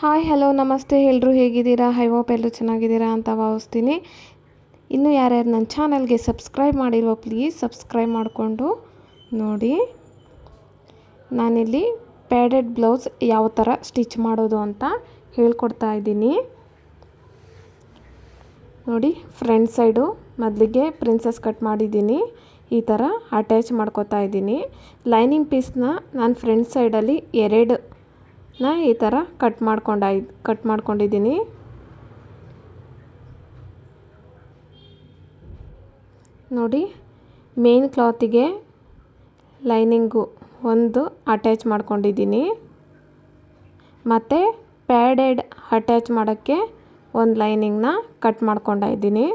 Hi, hello, ನಮಸ್ತೆ. ಎಲ್ಲರೂ ಹೇಗಿದ್ದೀರಾ? ಹೈ ಹೋಪ್ ಎಲ್ಲರೂ ಚೆನ್ನಾಗಿದ್ದೀರಾ ಅಂತ ಭಾವಿಸ್ತೀನಿ. ಇನ್ನೂ ಯಾರ್ಯಾರು ನನ್ನ ಚಾನಲ್ಗೆ ಸಬ್ಸ್ಕ್ರೈಬ್ ಮಾಡಿಲ್ವೋ, ಪ್ಲೀಸ್ ಸಬ್ಸ್ಕ್ರೈಬ್ ಮಾಡಿಕೊಂಡು ನೋಡಿ. ನಾನಿಲ್ಲಿ ಪ್ಯಾಡೆಡ್ ಬ್ಲೌಸ್ ಯಾವ ಥರ ಸ್ಟಿಚ್ ಮಾಡೋದು ಅಂತ ಹೇಳ್ಕೊಡ್ತಾ ಇದ್ದೀನಿ. ನೋಡಿ, ಫ್ರಂಟ್ ಸೈಡು ಮೊದಲಿಗೆ ಪ್ರಿನ್ಸಸ್ ಕಟ್ ಮಾಡಿದ್ದೀನಿ. ಈ ಥರ ಅಟ್ಯಾಚ್ ಮಾಡ್ಕೋತಾ ಇದ್ದೀನಿ. ಲೈನಿಂಗ್ ಪೀಸ್ನ ನಾನು ಫ್ರಂಟ್ ಸೈಡಲ್ಲಿ ಎರಡು ನ ಈ ಥರ ಕಟ್ ಮಾಡ್ಕೊಂಡಾಯ್ ಕಟ್ ಮಾಡ್ಕೊಂಡಿದ್ದೀನಿ. ನೋಡಿ, ಮೇನ್ ಕ್ಲಾತಿಗೆ ಲೈನಿಂಗು ಒಂದು ಅಟ್ಯಾಚ್ ಮಾಡ್ಕೊಂಡಿದ್ದೀನಿ. ಮತ್ತು ಪ್ಯಾಡೆಡ್ ಅಟ್ಯಾಚ್ ಮಾಡೋಕ್ಕೆ ಒಂದು ಲೈನಿಂಗ್ನ ಕಟ್ ಮಾಡ್ಕೊಂಡ ಇದ್ದೀನಿ.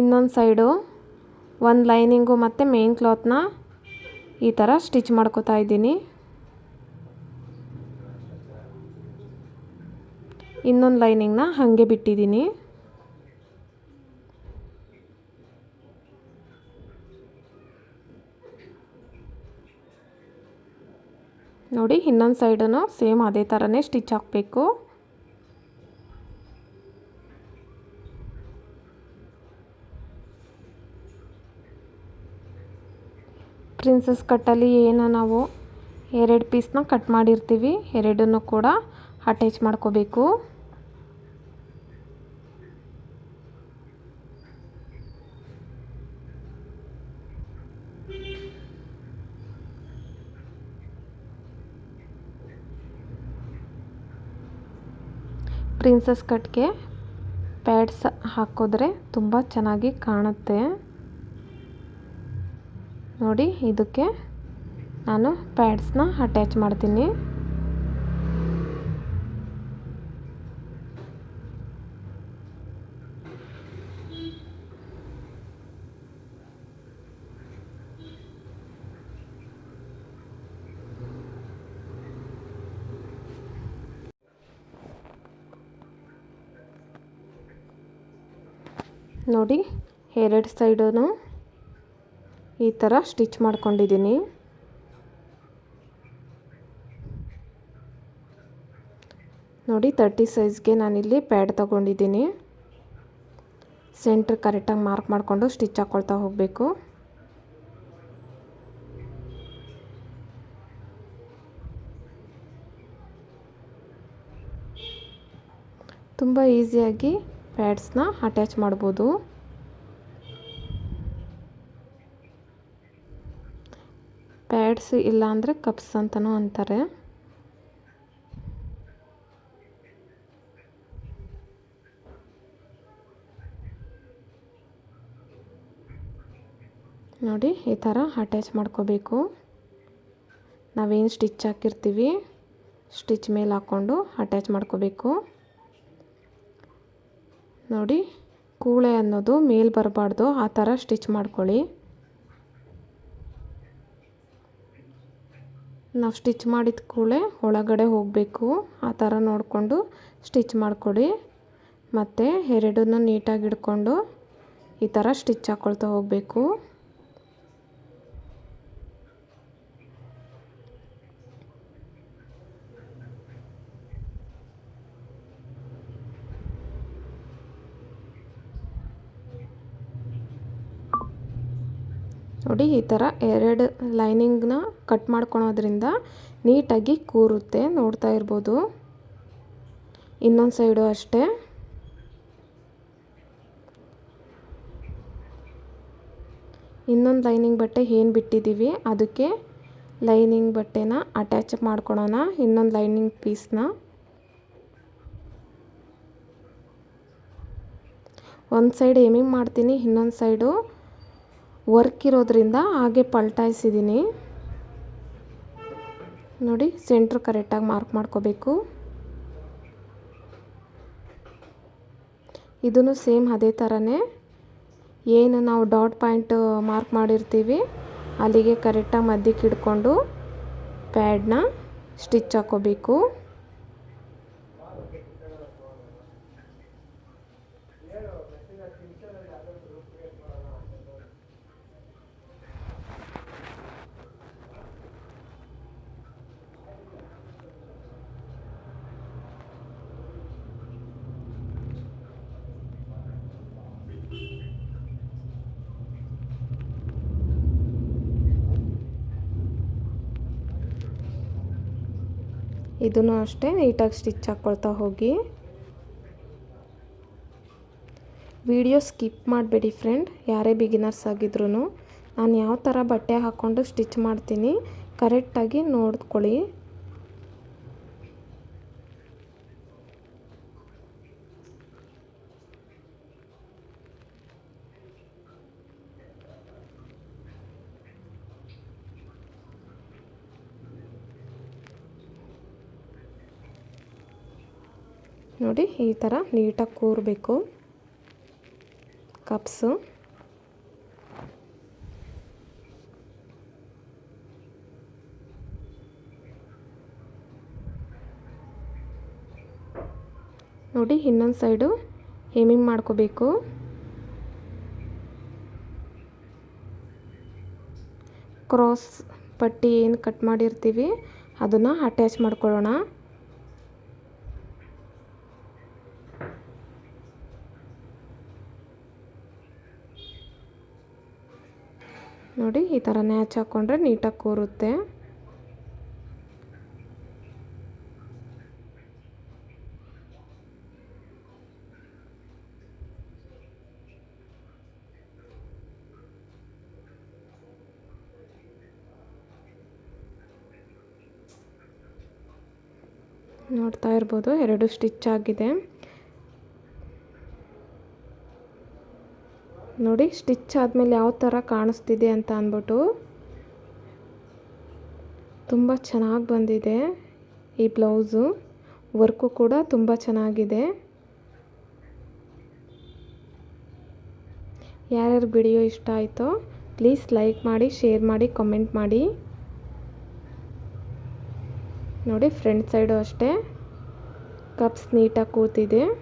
ಇನ್ನೊಂದು ಸೈಡು ಒಂದು ಲೈನಿಂಗು ಮತ್ತು ಮೇನ್ ಕ್ಲಾತ್ನ ಈ ಥರ ಸ್ಟಿಚ್ ಮಾಡ್ಕೋತಾ ಇದ್ದೀನಿ. ಇನ್ನೊಂದು ಲೈನಿಂಗ್ನ ಹಾಗೆ ಬಿಟ್ಟಿದ್ದೀನಿ. ನೋಡಿ, ಇನ್ನೊಂದು ಸೈಡನ್ನು ಸೇಮ್ ಅದೇ ಥರನೇ ಸ್ಟಿಚ್ ಹಾಕಬೇಕು. ಪ್ರಿನ್ಸಸ್ ಕಟ್ಟಲ್ಲಿ ಏನು ನಾವು ಎರಡು ಪೀಸ್ನ ಕಟ್ ಮಾಡಿರ್ತೀವಿ, ಎರಡನ್ನು ಕೂಡ ಅಟ್ಯಾಚ್ ಮಾಡ್ಕೋಬೇಕು. ಪ್ರಿನ್ಸಸ್ ಕಟ್ಗೆ ಪ್ಯಾಡ್ಸ್ ಹಾಕಿದ್ರೆ ತುಂಬ ಚೆನ್ನಾಗಿ ಕಾಣುತ್ತೆ. ನೋಡಿ ಇದಕ್ಕೆ ನಾನು ಪ್ಯಾಡ್ಸ್ನ ಅಟ್ಯಾಚ್ ಮಾಡ್ತೀನಿ. ನೋಡಿ ಎರಡು ಸೈಡೂ ಈ ಥರ ಸ್ಟಿಚ್ ಮಾಡ್ಕೊಂಡಿದ್ದೀನಿ ನೋಡಿ ತರ್ಟಿ ಸೈಜ್ಗೆ ನಾನಿಲ್ಲಿ ಪ್ಯಾಡ್ ತಗೊಂಡಿದ್ದೀನಿ ಸೆಂಟ್ರ್ ಕರೆಕ್ಟಾಗಿ ಮಾರ್ಕ್ ಮಾಡಿಕೊಂಡು ಸ್ಟಿಚ್ ಹಾಕ್ಕೊಳ್ತಾ ಹೋಗಬೇಕು. ತುಂಬ ಈಸಿಯಾಗಿ ಪ್ಯಾಡ್ಸ್ನ ಅಟ್ಯಾಚ್ ಮಾಡ್ಬೋದು. ಪ್ಯಾಡ್ಸ್ ಇಲ್ಲ ಅಂದರೆ ಕಪ್ಸ್ ಅಂತಲೂ ಅಂತಾರೆ. ನೋಡಿ, ಈ ಥರ ಅಟ್ಯಾಚ್ ಮಾಡ್ಕೋಬೇಕು. ನಾವೇನು ಸ್ಟಿಚ್ ಹಾಕಿರ್ತೀವಿ ಸ್ಟಿಚ್ ಮೇಲೆ ಹಾಕ್ಕೊಂಡು ಅಟ್ಯಾಚ್ ಮಾಡ್ಕೋಬೇಕು. ನೋಡಿ, ಕೂಳೆ ಅನ್ನೋದು ಮೇಲೆ ಬರಬಾರ್ದು, ಆ ಥರ ಸ್ಟಿಚ್ ಮಾಡ್ಕೊಳ್ಳಿ. ನಾವು ಸ್ಟಿಚ್ ಮಾಡಿದ ಕೂಳೆ ಒಳಗಡೆ ಹೋಗಬೇಕು. ಆ ಥರ ನೋಡಿಕೊಂಡು ಸ್ಟಿಚ್ ಮಾಡಿಕೊಡಿ ಮತ್ತು ಎರಡನ್ನೂ ನೀಟಾಗಿ ಹಿಡ್ಕೊಂಡು ಈ ಥರ ಸ್ಟಿಚ್ ಹಾಕ್ಕೊಳ್ತಾ ಹೋಗಬೇಕು. ನೋಡಿ, ಈ ಥರ ಎರಡು ಲೈನಿಂಗ್ನ ಕಟ್ ಮಾಡ್ಕೊಳೋದ್ರಿಂದ ನೀಟಾಗಿ ಕೂರುತ್ತೆ. ನೋಡ್ತಾ ಇರ್ಬೋದು. ಇನ್ನೊಂದು ಸೈಡು ಅಷ್ಟೇ. ಇನ್ನೊಂದು ಲೈನಿಂಗ್ ಬಟ್ಟೆ ಏನು ಬಿಟ್ಟಿದ್ದೀವಿ ಅದಕ್ಕೆ ಲೈನಿಂಗ್ ಬಟ್ಟೆನ ಅಟ್ಯಾಚ್ ಮಾಡ್ಕೊಳೋಣ, ಇನ್ನೊಂದು ಲೈನಿಂಗ್ ಪೀಸ್ನ. ಒಂದು ಸೈಡ್ ಏಮಿಂಗ್ ಮಾಡ್ತೀನಿ, ಇನ್ನೊಂದು ಸೈಡು ವರ್ಕ್ ಇರೋದ್ರಿಂದ ಹಾಗೆ ಪಲ್ಟಾಯಿಸಿದ್ದೀನಿ ನೋಡಿ ಸೆಂಟ್ರ್ ಕರೆಕ್ಟಾಗಿ ಮಾರ್ಕ್ ಮಾಡ್ಕೋಬೇಕು. ಇದನ್ನು ಸೇಮ್ ಅದೇ ಥರನೇ ಏನು ನಾವು ಡಾಟ್ ಪಾಯಿಂಟ್ ಮಾರ್ಕ್ ಮಾಡಿರ್ತೀವಿ, ಅಲ್ಲಿಗೆ ಕರೆಕ್ಟಾಗಿ ಮಧ್ಯಕ್ಕೆ ಹಿಡ್ಕೊಂಡು ಪ್ಯಾಡ್ನ ಸ್ಟಿಚ್ ಹಾಕೋಬೇಕು. ಇದನ್ನು ಅಷ್ಟೇ ನೀಟಾಗಿ ಸ್ಟಿಚ್ ಹಾಕ್ಕೊಳ್ತಾ ಹೋಗಿ. ವಿಡಿಯೋ ಸ್ಕಿಪ್ ಮಾಡಬೇಡಿ ಫ್ರೆಂಡ್, ಯಾರೇ ಬಿಗಿನರ್ಸ್ ಆಗಿದ್ರು ನಾನು ಯಾವ ಥರ ಬಟ್ಟೆ ಹಾಕ್ಕೊಂಡು ಸ್ಟಿಚ್ ಮಾಡ್ತೀನಿ, ಕರೆಕ್ಟಾಗಿ ನೋಡ್ಕೊಳ್ಳಿ. ನೋಡಿ, ಈ ಥರ ನೀಟಾಗಿ ಕೂರಬೇಕು. ಕಪ್ಸು. ನೋಡಿ, ಇನ್ನೊಂದು ಸೈಡು ಹೇಮಿಂಗ್ ಮಾಡ್ಕೋಬೇಕು. ಕ್ರಾಸ್ ಪಟ್ಟಿ ಏನು ಕಟ್ ಮಾಡಿರ್ತೀವಿ, ಅದನ್ನು ಅಟ್ಯಾಚ್ ಮಾಡ್ಕೊಳ್ಳೋಣ. ನೋಡಿ ಈ ಥರ ನ್ಯಾಚ್ ಹಾಕ್ಕೊಂಡ್ರೆ ನೀಟಾಗಿ ಕೂರುತ್ತೆ. ನೋಡ್ತಾ ಇರ್ಬೋದು ಎರಡು ಸ್ಟಿಚ್ ಆಗಿದೆ. ನೋಡಿ, ಸ್ಟಿಚ್ ಆದಮೇಲೆ ಯಾವ ಥರ ಕಾಣಿಸ್ತಿದೆ ಅಂತ ಅಂದ್ಬಿಟ್ಟು ತುಂಬ ಚೆನ್ನಾಗಿ ಬಂದಿದೆ ಈ ಬ್ಲೌಸು. ವರ್ಕು ಕೂಡ ತುಂಬ ಚೆನ್ನಾಗಿದೆ. ಯಾರ್ಯಾರು ವಿಡಿಯೋ ಇಷ್ಟ ಆಯಿತೋ, ಪ್ಲೀಸ್ ಲೈಕ್ ಮಾಡಿ, ಶೇರ್ ಮಾಡಿ, ಕಮೆಂಟ್ ಮಾಡಿ. ನೋಡಿ, ಫ್ರಂಟ್ ಸೈಡು ಅಷ್ಟೇ. ಕಪ್ಸ್ ನೀಟಾಗಿ ಕೂತಿದೆ.